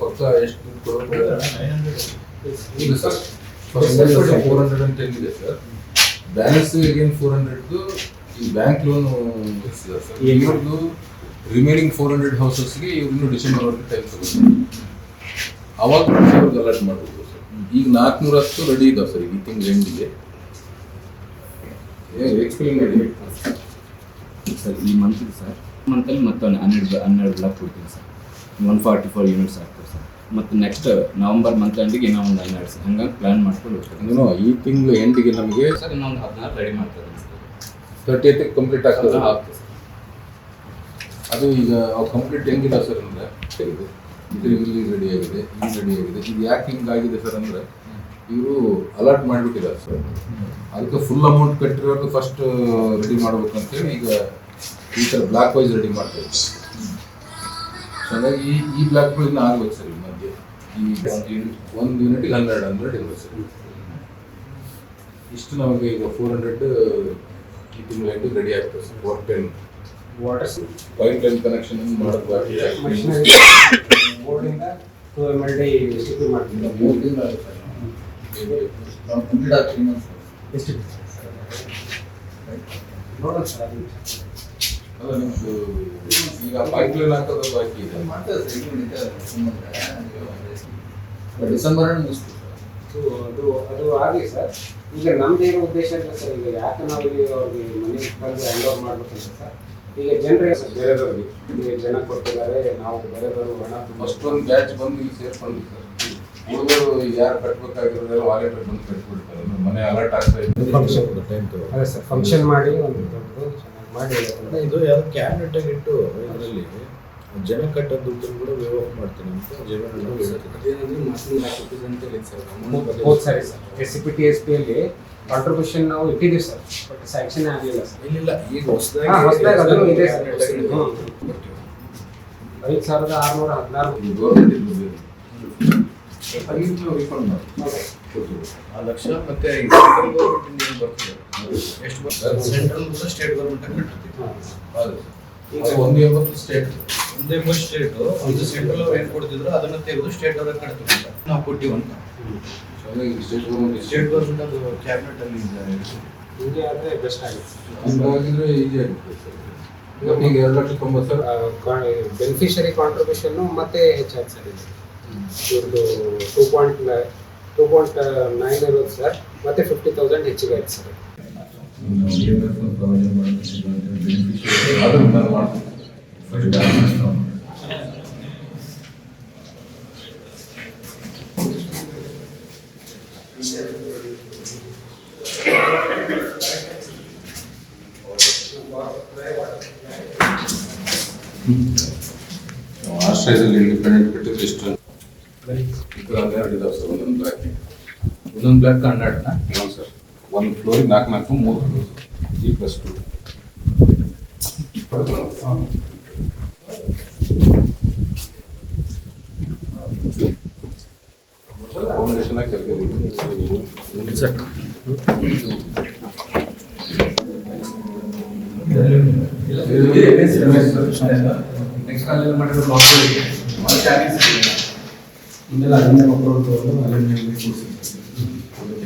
ಪಕ್ಕ ಎಷ್ಟು ದುಡ್ಡು ಸರ್ ಫೋರ್ ಹಂಡ್ರೆಡ್ ಅಂತ ಇದೆ ಸರ್ ಬ್ಯಾಲೆನ್ಸ್ ಅಗೇನ್ ಫೋರ್ ಹಂಡ್ರೆಡ್ದು ಈ ಬ್ಯಾಂಕ್ ಲೋನ್ ಇವ್ರದ್ದು ರಿಮೈನಿಂಗ್ ಫೋರ್ ಹಂಡ್ರೆಡ್ ಹೌಸಸ್ಗೆ ಇವ್ರನ್ನು ಡಿಸೆಂಬರ್ ವರ್ಗ ಟೈಮ್ ತಗೋತಾರೆ ಅವಾಗ ಅವ್ರಿಗೆ ಅಲರ್ಟ್ ಮಾಡ್ಬೋದು ಸರ್. ಈಗ ನಾಲ್ಕುನೂರ ಹತ್ತು ರೆಡಿ ಇದಾವೆ ಸರ್ ಈ ತಿಂಗಳ ಎಂಡಿಗೆ ಎಕ್ಸ್ಪ್ಲೇನ್ ಮಾಡಿ ಸರ್ ಈ ಮಂತ್ಗೆ ಸರ್. ಮಂತಲ್ಲಿ ಮತ್ತೊಂದು ಹನ್ನೆರಡು ಹನ್ನೆರಡು ಬ್ಲಾಕ್ ಕೊಡ್ತೀನಿ sir. One forty four units ಆಗ್ತದೆ ಸರ್. ಮತ್ತು ನೆಕ್ಸ್ಟ್ ನವಂಬರ್ ಮಂತ್ ಎಂಡಿಗೆ ಇನ್ನೂ ಒಂದು ಹನ್ನೆರಡು ಸರ್. ಹಂಗಾಗಿ ಪ್ಲ್ಯಾನ್ ಮಾಡ್ಕೊಂಡು ಹೋಗ್ತೀನಿ ಈ ತಿಂಗಳು ಎಂಡಿಗೆ ನಮಗೆ ಸರ್ ಇನ್ನೊಂದು ಹದಿನಾರು ರೆಡಿ ಮಾಡ್ತಾರೆ ತರ್ಟಿ ಕಂಪ್ಲೀಟ್ ಆಗ್ತದೆ. ಆಗ್ತದೆ ಸರ್. ಅದು ಈಗ ಕಂಪ್ಲೀಟ್ ಹೆಂಗಿಲ್ಲ ಸರ್ ಅಂದರೆ ಇದು ಇದು ಇಲ್ಲಿ ರೆಡಿ ಆಗಿದೆ ಇಲ್ಲಿ ರೆಡಿ ಆಗಿದೆ. ಇದು ಯಾಕೆ ಹಿಂಗಾಗಿದೆ ಸರ್ ಅಂದರೆ ಇವರು ಅಲರ್ಟ್ ಮಾಡಿಬಿಟ್ಟಿದ್ದಾರೆ ಸರ್. ಅದಕ್ಕೆ ಫುಲ್ ಅಮೌಂಟ್ ಕಟ್ಟಿರೋದು ಫಸ್ಟ್ ರೆಡಿ ಮಾಡ್ಬೇಕಂತೇಳಿ ಈಗ ಈ ಥರ ಬ್ಲಾಕ್ ವೈಸ್ ರೆಡಿ ಮಾಡ್ತಾ ಇದ್ದೀವಿ ಸೊ ಹಾಗಾಗಿ ಈ ಈ ಬ್ಲಾಕ್ಗಳು ಇನ್ನೂ ಆಗ್ಬೇಕು ಸರ್ ಈ ಮಧ್ಯೆ. ಈ ಒಂದು ಯೂನಿಟ್ಗೆ ಹನ್ನೆರಡು ಹಂಡ್ರೆಡ್ ಇರ್ಬೇಕು ಸರ್. ಇಷ್ಟು ನಮಗೆ ಈಗ ಫೋರ್ ಹಂಡ್ರೆಡ್ ಈ ತಿಂಗಳ ಎಂಟು ರೆಡಿ ಆಗ್ತದೆ sir. Four ten water pipeline connection ಮಾಡೋದು ಮೂರು ತಿಂಗಳು ನೋಡೋಣ ಸರ್ ಅಲ್ಲ ನಿಮ್ದು ಈಗ ಪೈಪ್ ಲೈನ್ ಹಾಕೋದು ಬಾಕಿ ಇದೆ? ಡಿಸೆಂಬರ್ ಮುಗಿಸ್ತು ಅದು ಅದು ಅದು ಆಗಲಿ ಸರ್. ಈಗ ನಮ್ದು ಏನೋ ಉದ್ದೇಶ ಇಲ್ಲ ಸರ್ ಈಗ ಯಾಕೆ ನಾವು ಇಲ್ಲಿ ಅವ್ರಿಗೆ ಮನೆ ಬಂದು ಹ್ಯಾಂಡ್ ಓವರ್ ಮಾಡ್ಬೇಕಂತ ಸರ್? ಈಗ ಜನರೇ ಸರ್ ಬೇರೆದವ್ರಿಗೆ. ಈಗ ಜನ ಕೊಟ್ಟಿದ್ದಾರೆ ನಾವು ಬೇರೆದವರು ಹಣ ಫಸ್ಟ್ ಒಂದು ಬ್ಯಾಚ್ ಬಂದು ಇಲ್ಲಿ ಸೇರ್ಕೊಂಡು ಸರ್. ಹುಡುಗರು ಯಾರು ಕಟ್ಬೇಕಾಗಿರೋದೆಲ್ಲ ವಾಲೆಟ್ ಬಂದು ಕಟ್ಬಿಡ್ತಾರೆ. ಮನೆ ಅಲರ್ಟ್ ಆಗ್ತಾ ಇದೆ. ಅದೇ ಸರ್ ಫಂಕ್ಷನ್ ಮಾಡಿ ಒಂದು ದೊಡ್ಡದು ಚೆನ್ನಾಗಿ ಮಾಡಿ ಅಲ್ಲ, ಇದು ಯಾವ್ದು ಕ್ಯಾಬಿನೆಟ್ ಆಗಿ ಇಟ್ಟು ಇದರಲ್ಲಿ ಜನ ಕಟ್ಟೋ ದುಡ್ಡನ್ನು ಕೂಡ ವೇವ್ ಆಫ್ ಮಾಡ್ತೀನಿ ಅಂತ ಜಮೀನು ಹೋದ್ ಸರಿ. Sir. S C P T S P ಅಲ್ಲಿ ಕಾಂಟ್ರಿಬ್ಯೂಷನ್ ನಾವು ಇಟ್ಟಿದ್ದೀವಿ ಸರ್. ಬಟ್ ಸ್ಯಾಂಕ್ಷನ್ ಆಗಲಿಲ್ಲ ಸರ್. ಇಲ್ಲ ಈಗ ಹೊಸದಾಗಿ ಹೊಸ್ದಾಗಿ ಅದನ್ನು ಇದೆ ಸರ್. ಐದು ಸಾವಿರದ ಆರುನೂರ ಹದಿನಾರು. ಇದು ಗೌರ್ಮೆಂಟ್. ಆ ಲಕ್ಷ ಮತ್ತೆ ಸೆಂಟ್ರಲ್ ಗೌರ್ಮೆಂಟ್ ಬರ್ತದೆ ಸೆಂಟ್ರಲ್ ಸ್ಟೇಟ್ ಸ್ಟೇಟ್ ಒಂದೇ ಸ್ಟೇಟ್ ಒಂದು ಸೆಂಟ್ರಲ್ ಅವ್ರು ಅದನ್ನ ಸ್ಟೇಟ್ ನಾವು ಅಂತ ಸ್ಟೇಟ್ ಸ್ಟೇಟ್ ಅದು ಕ್ಯಾಬಿನೆಟ್ ಅಲ್ಲಿ ಇದೆ. ಆದರೆ ಬೆಸ್ಟ್ ಆಗುತ್ತೆ ಆಗುತ್ತೆ ಸರ್ ಎರಡು ಲಕ್ಷ ತೊಂಬತ್ತು ಸರ್ ಬೆನಿಫಿಷರಿ ಮತ್ತೆ ಹೆಚ್ಚಾಗಿ ಸರ್ ಇದು two point two point nine ಇರೋದು ಸರ್ ಮತ್ತೆ ಫಿಫ್ಟಿ ತೌಸಂಡ್ ಹೆಚ್ಚಿಗೆ ಆಯ್ತು ಸರ್ ಅದನ್ನ ನಾನು ಮಾಡ್ತೀನಿ ಫಸ್ಟ್ ನಾವು ನಾವು ಆಶ್ರಯದಲ್ಲಿ ಇಂಡಿಪೆಂಡೆಂಟ್ ಕಟ್ಟಿದ್ರೆ ಇಷ್ಟು ಥರ ಹನ್ನೆರಡು ಇದಾವೆ ಸರ್ ಒಂದೊಂದು ಬ್ಲಾಕ್ ಒಂದೊಂದು ಬ್ಲಾಕ್ ಹನ್ನೆರಡನ ಹ್ಞೂ ಸರ್ ಒಂದು ಫ್ಲೋರಿಗೆ ನಾಲ್ಕು ನಾಲ್ಕು ಮೂರು ಜಿ ಪ್ಲಸ್ ಟು ಫೌಂಡೇಶನ್ ಆಗಿ ನೆಕ್ಸ್ಟ್ ಕಾಲೇಜ್ ಮಾಡಿರೋ ಬ್ಲಾಕ್ಗಳಿಗೆ ಇನ್ನೆಲ್ಲ ಅಲ್ಲಿಂದ ಮಕ್ಕಳು ಅಲ್ಲಿಂದ